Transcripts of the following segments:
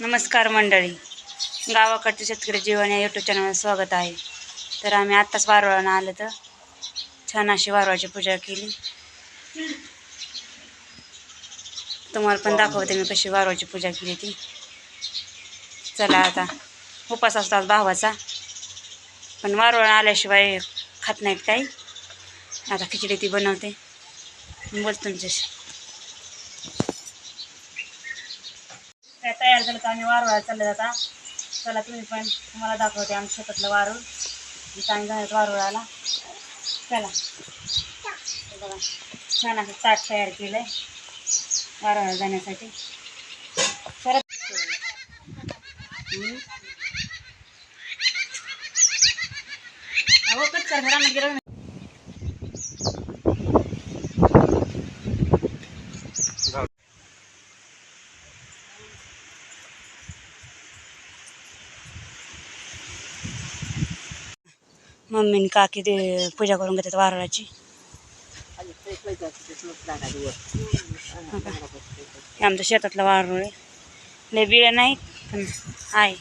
नमस्कार मंडळी. गावाकडचे शेतकरी जीवन या यूट्यूब चॅनलवर स्वागत आहे. तर आम्ही आत्ताच वारवळानं आलं तर छान अशी वारवाची पूजा केली. तुम्हाला पण दाखवते मी कशी वारवाची पूजा केली ती. चला आता उपास असतात भावाचा. पण वारवळ आल्याशिवाय खात नाहीत काही. आता खिचडी ती बनवते. बोल तुमच्याशी काय तयार झालं तर आम्ही वारवायला चालले जाता. चला तुम्ही पण तुम्हाला दाखवते आमच्या शेतातलं वारूळ. इथं आम्ही जाण्यात वारुळाला. चला. बघा. छान असं ताट तयार केलं आहे वारुळाला जाण्यासाठी. परत अहो कट कर घरामध्ये गेलं मम्मीने काकी ते पूजा करून घेतात वारळाची. हे आमच्या शेतातलं वारुळ आहे. लय बिळ नाही पण आहे.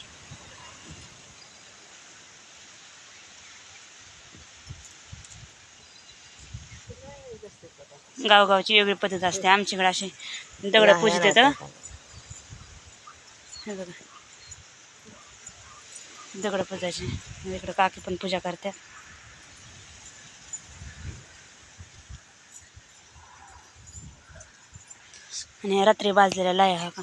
गावगावची वेगळी पद्धत असते. आमच्याकडे असे दगड पूजित येतं. हे बघा. दगड पूजायचे. इकडं काकी पण पूजा करतात आणि ह्या रात्री बाजलेला लाया हा का?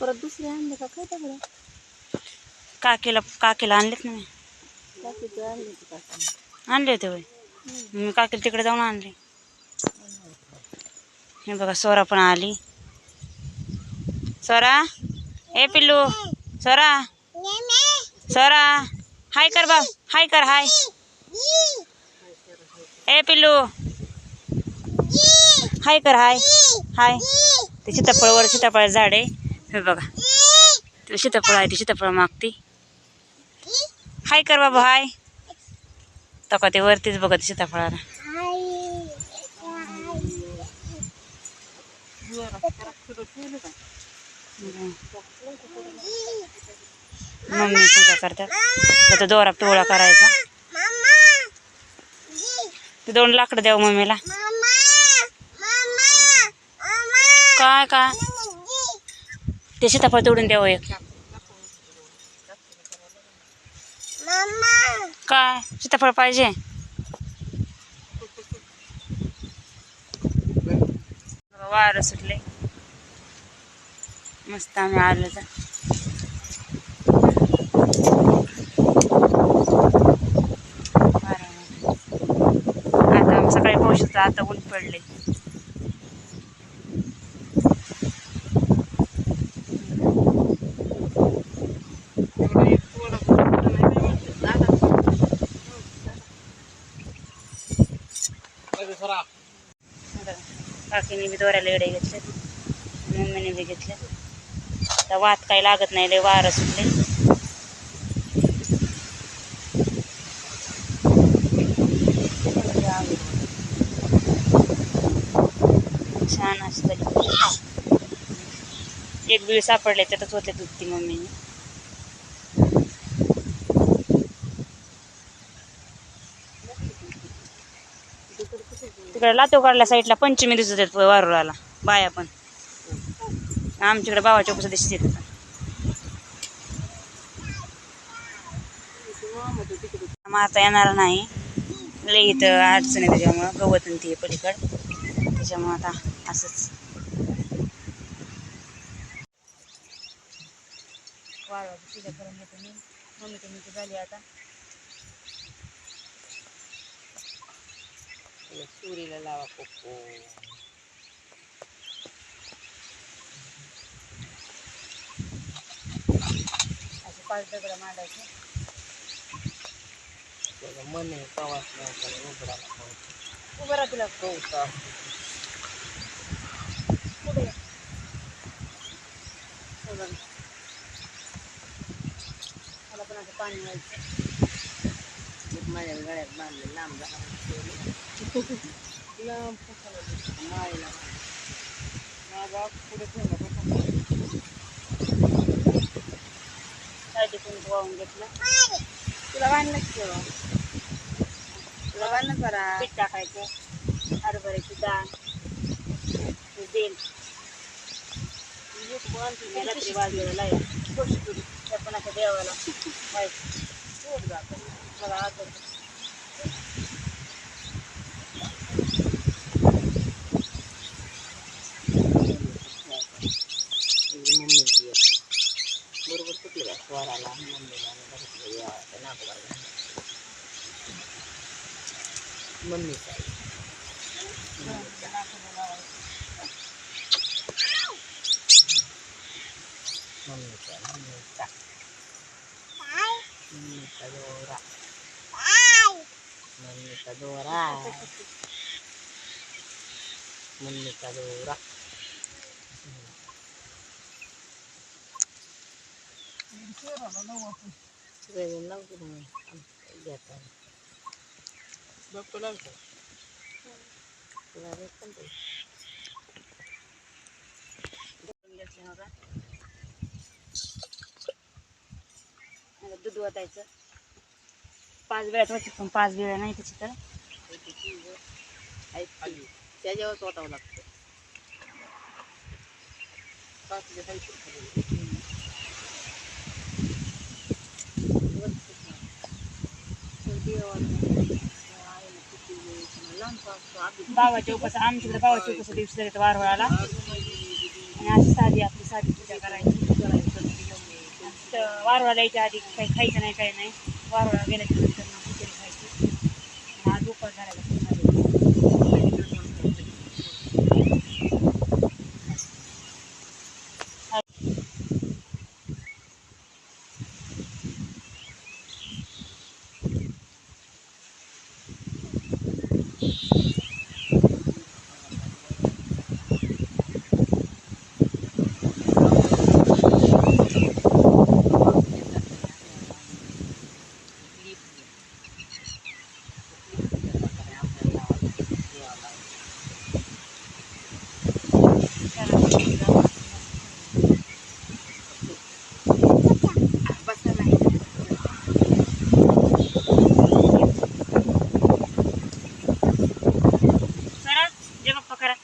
परत दुसरे आणले का? काय दगड? काकीला काकीला आणलेत ना मी. आणले की? काकी आणले होते वय मी काकीला तिकडे जाऊन आणले. हे बघा सोरा पण आली. सोरा ए पिल्लू सोरा. सोरा हाय कर बा हाय कर हाय. ए पिल्लू हाय कर हाय हाय. ते सीताफळवर सीताफळ झाड आहे. हे बघा ते सीताफळ आहे ती सीताफळ मागती. हाय कर बाबा हाय. तका ते वरतीच बघत सीताफळाला. मम्मी पूजा करतात. आता दोरा पिवळा करायचा. ते दोन लाकडं द्यावं मम्मीला. काय काय? ते सीताफळ तोडून द्यावं एक. काय सीताफळ पाहिजे वारं सुटले मस्त आम्ही आलो तर आता आम्ही सकाळी पाऊस होता आता ऊन पडले काकीने बी दोऱ्याला एडे घेतले. मम्मीने बी घेतले. आता वात काही लागत नाही लय वारं सुटले. छान असतं. एक बिळ सापडले त्यातच होते दुधती मम्मीने. इकडे लातेवाडल्या साईडला पंचमी दिसत आहेत वारुळाला. बाया पण. आमच्याकडे बाबा उपसा दिसत येतात. मारता येणार नाही. लई इथं अडचण आहे त्याच्यामुळं. गवत आणि ते पलीकड. त्याच्यामुळं आता असंच. वारुळाची पूजा करून घेतो मी. मम्मी तुम्ही झाली आता. सुरीला लावा कोको असे पाच दगड मांडायचे त्याचं मन आहे प्रवास नाही उघडाला उभं राहा तुला. हे बघ. मला पण आता पाणी व्हायचं माझ्या गळ्यात बांधले लांब जाणार लांब माझा पुढे ठेवला कुंकू वाहून घेतलं तुला बांधलं ठेवा तुला बांधलं करा पीठ टाकायचं हरभऱ्याची डाळ तेल मी रात्री वाजलेलं लाया त्या कोणाच्या देवाला व्हायचं मला आठवतं Alhamdulillah, kenapa warga? Memisai. Memisai, memisai. Memisai dora. Memisai dora. Memisai dora. दूध वाटायचं पाच वेळात होते पण पाच वेळा नाही त्याची तर त्याच्यावर स्वतःवर लागतं पाच दिवस आहे ते खाली. बाबाच्या उपास आमच्याकडे बाबाच्या उपास दिवशी झाले वारवाळाला आणि अशी साधी आपली साधी पूजा करायची. वारवळाला यायच्या आधी काही खायचं नाही काही नाही. वारवळा गेल्याच्यानंतर मग खिचडी खायची आणि आज उपास धरायला सरा जय बाप्पा करा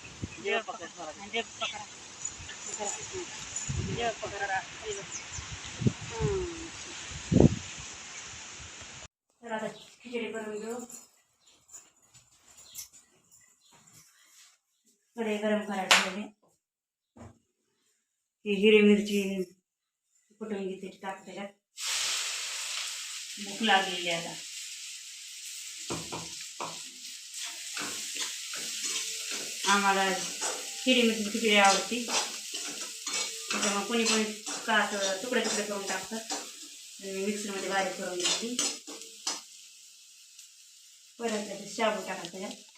जय बाप्पा करा आणि जय बाप्पा करा करा. जय बाप्पा करा हरी बाप्पा. हम्म. तर आता खिचडी करून घेऊ कढई गरम करायला ठेवली ही हिरवी मिरची कुठून घेते टाक त्याच्यात भूक लागलेली आता. आम्हाला हिरवी मिरची खिचडी आवडती. त्याच्यामुळे कोणी कोणी का तुकडे तुकडे करून टाकतात. मिक्सरमध्ये बारीक करून घेतली परत त्याच्यात शाबू टाकायचं त्याच्यात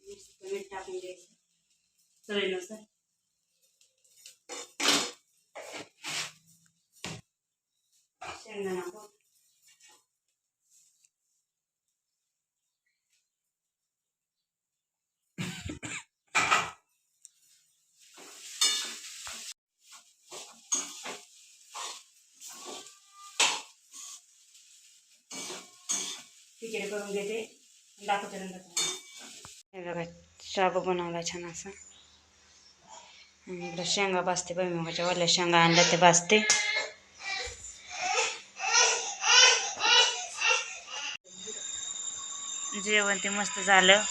मीठ मीठ टाकून द्यायचं चवीनुसार शेंगदाणा खिचडी करून घेते दाखवते नंतर हे बघा शाबू बनवला छान असा. आणि इकडं शेंगा भाजते भैमुगाच्या वाल्या शेंगा आणल्या ते भाजते. जेवण ते मस्त झालं.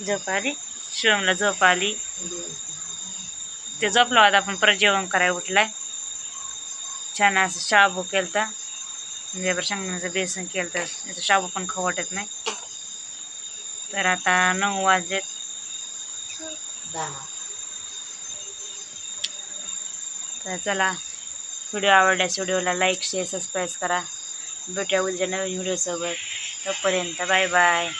झोप आली? शिवमला झोप आली. ते झोपला होता आपण परत जेवण करायला उठलाय. छान असं शाबू केलता. म्हणजे बरं शेंगदाण्याचं बेसन केलं तर याचं शाबू पण खाऊ वाटत नाही. तर आता नऊ वाजलेत. दहा. तर चला व्हिडिओ आवडल्यास व्हिडिओला लाईक शेअर सबस्क्राईब करा. भेटूया उद्या नवीन व्हिडिओसोबत. तोपर्यंत बाय बाय.